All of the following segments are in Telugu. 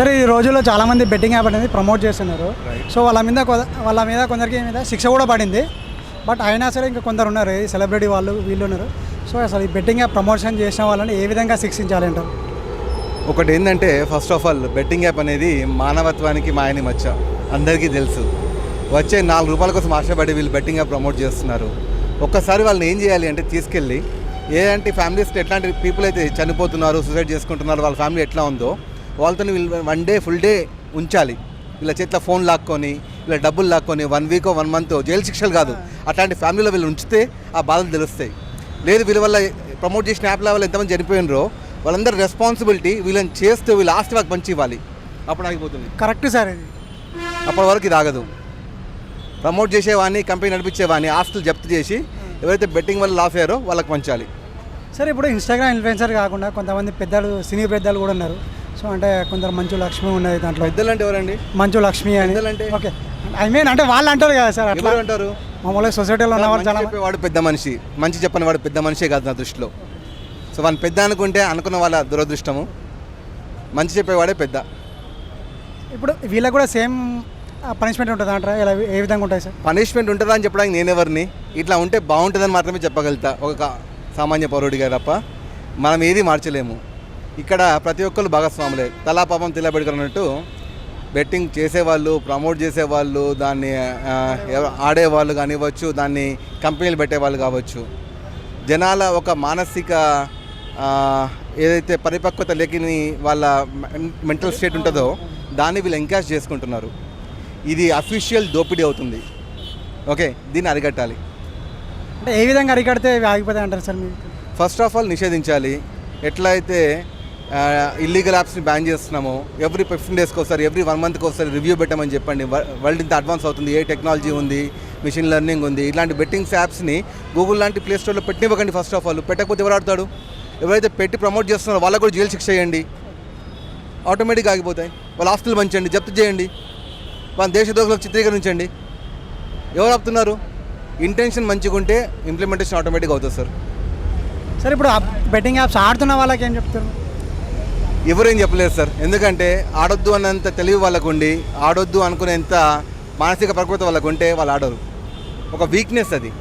సరే ఈ రోజుల్లో చాలామంది బెట్టింగ్ యాప్ అనేది ప్రమోట్ చేస్తున్నారు. సో వాళ్ళ మీద వాళ్ళ మీద కొందరికి మీద శిక్ష కూడా పడింది. బట్ అయినా సరే ఇంకా కొందరు ఉన్నారు ఈ సెలబ్రిటీ వాళ్ళు వీళ్ళు ఉన్నారు. సో అసలు ఈ బెట్టింగ్ యాప్ ప్రమోషన్ చేసిన వాళ్ళని ఏ విధంగా శిక్షించాలి అంటారు? ఒకటి ఏంటంటే first of all betting app అనేది మానవత్వానికి మాయని మచ్చ. అందరికీ తెలుసు. వచ్చే నాలుగు రూపాయల కోసం ఆశపడి వీళ్ళు బెట్టింగ్ యాప్ ప్రమోట్ చేస్తున్నారు. ఒక్కసారి వాళ్ళని ఏం చేయాలి అంటే తీసుకెళ్ళి ఏలాంటి ఫ్యామిలీస్ ఎట్లాంటి పీపుల్ అయితే చనిపోతున్నారు సూసైడ్ చేసుకుంటున్నారు వాళ్ళ ఫ్యామిలీ ఎట్లా ఉందో వాళ్ళతో వీళ్ళు వన్ డే ఫుల్ డే ఉంచాలి. వీళ్ళ చేతిలో ఫోన్ లాక్కొని ఇలా డబ్బులు లాక్కొని one week one month jail శిక్షలు కాదు. అట్లాంటి ఫ్యామిలీలో వీళ్ళు ఉంచితే ఆ బాధలు తెలుస్తాయి. లేదు వీళ్ళ వల్ల ప్రమోట్ చేసిన యాప్ల వల్ల ఎంతమంది చనిపోయినరో వాళ్ళందరూ రెస్పాన్సిబిలిటీ వీళ్ళని చేస్తూ వీళ్ళ ఆస్తి వాళ్ళకి పంచి ఇవ్వాలి. అప్పుడు ఆగిపోతుంది. కరెక్ట్ సార్ ఇది. అప్పటి వరకు ఇది ఆగదు. ప్రమోట్ చేసేవాడిని కంపెనీ నడిపించేవాడిని ఆస్తులు జప్తు చేసి ఎవరైతే బెట్టింగ్ వల్ల లాస్ అయ్యారో వాళ్ళకి పంచాలి. సరే ఇప్పుడు ఇన్స్టాగ్రామ్ ఇన్ఫ్లుయెన్సర్ కాకుండా కొంతమంది పెద్దలు సినీ పెద్దలు కూడా ఉన్నారు. సో అంటే కొందరు మంచు లక్ష్మి ఉన్నది దాంట్లో. పెద్దలు అంటే ఎవరండి? మంచు లక్ష్మి అని. అంటే? ఓకే. ఐ మీన్ అంటే వాళ్ళు అంటారు కదా సార్ అట్లా. అంటారు మామూలుగా సొసైటీలో ఉన్న వాళ్ళు మంచి చాలా చెప్పేవాడు పెద్ద మనిషి. మంచి చెప్పని వాడు పెద్ద మనిషే కాదు నా దృష్టిలో. సో వాళ్ళు పెద్ద అనుకుంటే అనుకున్న వాళ్ళ దురదృష్టము. మంచి చెప్పేవాడే పెద్ద. ఇప్పుడు వీళ్ళకి కూడా సేమ్ పనిష్మెంట్ ఉంటుంది అంటారా? ఇలా ఏ విధంగా ఉంటాయి సార్? పనిష్మెంట్ ఉంటుందా అని చెప్పడానికి నేనెవరిని ఇట్లా ఉంటే బాగుంటుందని మాత్రమే చెప్పగలుగుతా. ఒక సామాన్య పౌరుడిగా తప్ప. మనం ఏది మార్చలేము. ఇక్కడ ప్రతి ఒక్కరు భాగస్వాములే. తలా పాపం తెల్లబెడుకున్నట్టు బెట్టింగ్ చేసేవాళ్ళు ప్రమోట్ చేసేవాళ్ళు దాన్ని ఆడేవాళ్ళు కానివ్వచ్చు దాన్ని కంపెనీలు పెట్టేవాళ్ళు కావచ్చు. జనాల ఒక మానసిక ఏదైతే పరిపక్వత లేని వాళ్ళ మెంటల్ స్టేట్ ఉంటుందో దాన్ని వీళ్ళు ఎంకరేజ్ చేసుకుంటున్నారు. ఇది అఫీషియల్ దోపిడీ అవుతుంది. ఓకే దీన్ని అరికట్టాలి. అంటే ఏ విధంగా అరికడితే ఆగిపోతాయి అంటారు సార్ ఫస్ట్ ఆఫ్ ఆల్ నిషేధించాలి. ఎట్లా అయితే ఇల్లీగల్ యాప్స్ని బ్యాన్ చేస్తున్నాము. ఎవ్రీ ఫిఫ్టీన్ డేస్కి ఒకసారి ఎవ్రీ వన్ మంత్కి ఒకసారి రివ్యూ పెట్టమని చెప్పండి. వరల్డ్ ఇంత అడ్వాన్స్ అవుతుంది ఏ టెక్నాలజీ ఉంది మిషన్ లెర్నింగ్ ఉంది ఇలాంటి బెట్టింగ్స్ యాప్స్ని గూగుల్ లాంటి ప్లే స్టోర్లో పెట్టివ్వకండి ఫస్ట్ ఆఫ్ ఆల్ పెట్టకపోతే ఎవరు ఆడతాడు? ఎవరైతే పెట్టి ప్రమోట్ చేస్తున్నారో వాళ్ళకు కూడా జైలు శిక్ష చేయండి. ఆటోమేటిక్గా ఆగిపోతాయి. వాళ్ళ ఆస్తులు పంచండి జప్తు చేయండి. వాళ్ళ దేశద్రోహులకు చిత్రీకరించండి. ఎవరు ఆపుతున్నారు? ఇంటెన్షన్ మంచిగా ఉంటే ఇంప్లిమెంటేషన్ ఆటోమేటిక్గా అవుతుంది సార్ సార్ ఇప్పుడు బెట్టింగ్ యాప్స్ ఆడుతున్న వాళ్ళకి ఏం చెప్తారు? ఎవరేం చెప్పలేదు సార్. ఎందుకంటే ఆడొద్దు అన్నంత తెలివి వాళ్ళకు ఉండి ఆడొద్దు అనుకునేంత మానసిక ప్రకృతి వాళ్ళకు ఉంటే వాళ్ళు ఆడరు. ఒక వీక్నెస్ అది.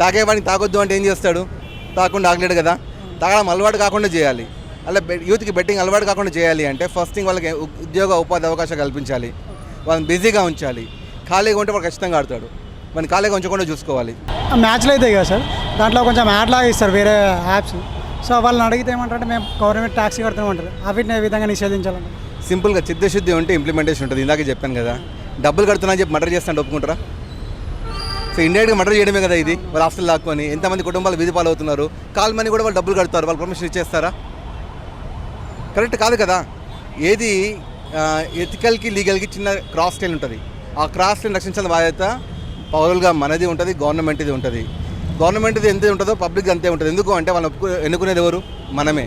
తాగేవాడిని తాగొద్దు అంటే ఏం చేస్తాడు? తాగకుండా ఆగలేడు కదా. తాగడం అలవాటు కాకుండా చేయాలి. అలా బె- యూత్కి బెట్టింగ్ అలవాటు కాకుండా చేయాలి అంటే ఫస్ట్ థింగ్ వాళ్ళకి ఉద్యోగ ఉపాధి అవకాశం కల్పించాలి. వాళ్ళని బిజీగా ఉంచాలి. ఖాళీగా ఉంటే వాడు ఖచ్చితంగా ఆడతాడు. వాళ్ళని ఖాళీగా ఉంచకుండా చూసుకోవాలి. మ్యాచ్లు అయితే కదా సార్. దాంట్లో కొంచెం యాడ్ లాగా ఇస్తారు వేరే యాప్స్. సో వాళ్ళని అడిగితే ఏమంటారంటే మేము గవర్నమెంట్ ట్యాక్సీ కడుతున్నామంటారు అవిటిని ఏ విధంగా నిషేధించాలంటే సింపుల్గా చిత్తశుద్ధి ఉంటే ఇంప్లిమెంటేషన్ ఉంటుంది. ఇందాక చెప్పాను కదా. డబ్బులు కడుతున్నా అని చెప్పి మర్డర్ చేస్తాను ఒప్పుకుంటారా? సో ఇండైరెక్ట్గా మర్డర్ చేయడమే కదా ఇది. వాళ్ళ ఆస్తులు లాక్కొని ఎంతమంది కుటుంబాలు విధిపాలు అవుతున్నారు కాల్ మనీ కూడా వాళ్ళు డబ్బులు కడతారు. వాళ్ళు పర్మిషన్ ఇచ్చేస్తారా? కరెక్ట్ కాదు కదా. ఏది ఎథికల్కి లీగల్కి చిన్న క్రాస్ లైన్ ఉంటుంది. ఆ క్రాస్ లైన్ రక్షించాల్సిన బాధ్యత పౌరులుగా మనది ఉంటుంది గవర్నమెంట్ది ఉంటుంది. గవర్నమెంట్ది ఎంత ఉంటుందో పబ్లిక్ అంతే ఉంటుంది. ఎందుకు అంటే వాళ్ళు ఒప్పుకు ఎన్నుకునేది ఎవరు? మనమే.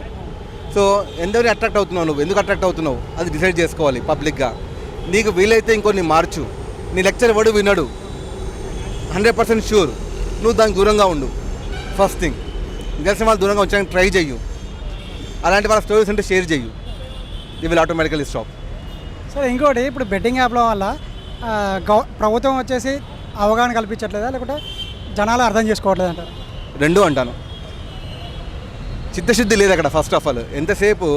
సో ఎందరిని అట్రాక్ట్ అవుతున్నావు నువ్వు? ఎందుకు అట్రాక్ట్ అవుతున్నావు? అది డిసైడ్ చేసుకోవాలి పబ్లిక్గా. నీకు వీలైతే ఇంకొన్ని మార్చు. నీ లెక్చర్ ఎవడు వినడు. హండ్రెడ్ పర్సెంట్ షూర్ నువ్వు దానికి దూరంగా ఉండు. First thing. తెలిసిన వాళ్ళు దూరంగా వచ్చాక ట్రై చెయ్యు. అలాంటి వాళ్ళ స్టోరీస్ ఉంటే షేర్ చెయ్యు. ది విల్ ఆటోమేటికల్ స్టాప్ సరే ఇంకోటి ఇప్పుడు బెట్టింగ్ యాప్ల వల్ల గవ ప్రభుత్వం వచ్చేసి అవగాహన కల్పించట్లేదా? లేకుంటే జనాలు అర్థం చేసుకోవట్లేదు అంటారు. రెండు అంటాను. చిత్తశుద్ధి లేదు అక్కడ ఫస్ట్ ఆఫ్ ఆల్ ఎంతసేపు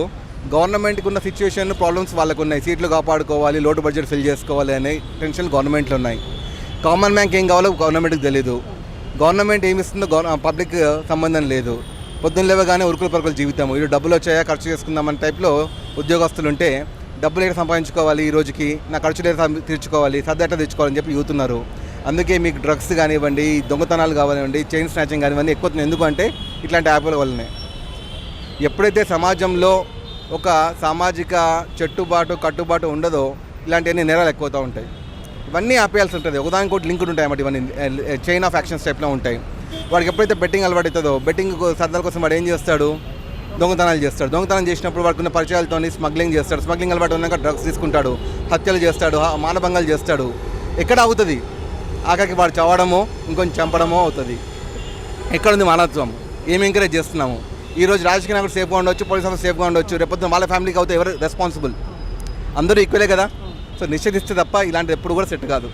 గవర్నమెంట్కి ఉన్న సిచ్యువేషన్ ప్రాబ్లమ్స్ వాళ్ళకు ఉన్నాయి సీట్లు కాపాడుకోవాలి లోటు బడ్జెట్ ఫిల్ చేసుకోవాలి అనే టెన్షన్ గవర్నమెంట్లో ఉన్నాయి. కామన్ బ్యాంక్ ఏం కావాలో గవర్నమెంట్కి తెలియదు గవర్నమెంట్ ఏమి ఇస్తుందో పబ్లిక్ సంబంధం లేదు. పొద్దున్న లేవగానే ఉరుకుల పరుకుల జీవితం ఇటు డబ్బులు వచ్చాయా ఖర్చు చేసుకుందామని టైప్లో ఉద్యోగస్తులు ఉంటే డబ్బులు ఎక్కడ సంపాదించుకోవాలి ఈ రోజుకి? నా ఖర్చులు ఎక్కడ తీర్చుకోవాలి తీర్చుకోవాలి సర్దట తెచ్చుకోవాలని చెప్పి యూతున్నారు. అందుకే మీకు డ్రగ్స్ కానివ్వండి దొంగతనాలు కానివ్వండి చైన్ స్నాచింగ్ కానివ్వండి ఎక్కువ ఎందుకు అంటే ఇట్లాంటి యాప్ల వల్లనే. ఎప్పుడైతే సమాజంలో ఒక సామాజిక చెట్టుబాటు కట్టుబాటు ఉండదో ఇలాంటివన్నీ నేరాలు ఎక్కువ ఉంటాయి. ఇవన్నీ ఆపేయాల్సి ఉంటుంది. ఒకదానికి ఒకటి ఉంటాయి అన్నమాట ఇవన్నీ. చైన్ ఆఫ్ యాక్షన్స్ టైప్లో ఉంటాయి. వాడికి ఎప్పుడైతే బెట్టింగ్ అలవాటు బెట్టింగ్ సరదాల కోసం వాడు ఏం చేస్తాడు? దొంగతనాలు చేస్తాడు. దొంగతనం చేసినప్పుడు వాడుకున్న పరిచయాలతో స్మగ్లింగ్ చేస్తాడు. స్మగ్లింగ్ అలవాటు ఉన్నాక డ్రగ్స్ తీసుకుంటాడు. హత్యలు చేస్తాడు. మానభంగాలు చేస్తాడు. ఎక్కడ అవుతుంది ఆఖరికి వాడు చవడము ఇంకొంచెం చంపడమో అవుతుంది. ఎక్కడుంది మానవత్వం? ఏమి ఎంకరేజ్ చేస్తున్నాము? ఈ రోజు రాజకీయ నాయకుడు సేఫ్గా ఉండొచ్చు పోలీస్ ఆఫీసర్ సేఫ్గా ఉండొచ్చు రేపొద్దున వాళ్ళ ఫ్యామిలీకి అవుతే ఎవరు రెస్పాన్సిబుల్ అందరూ ఈక్వలే కదా? సో నిషేధిస్తే తప్ప ఇలాంటిది ఎప్పుడు కూడా సెట్ కాదు.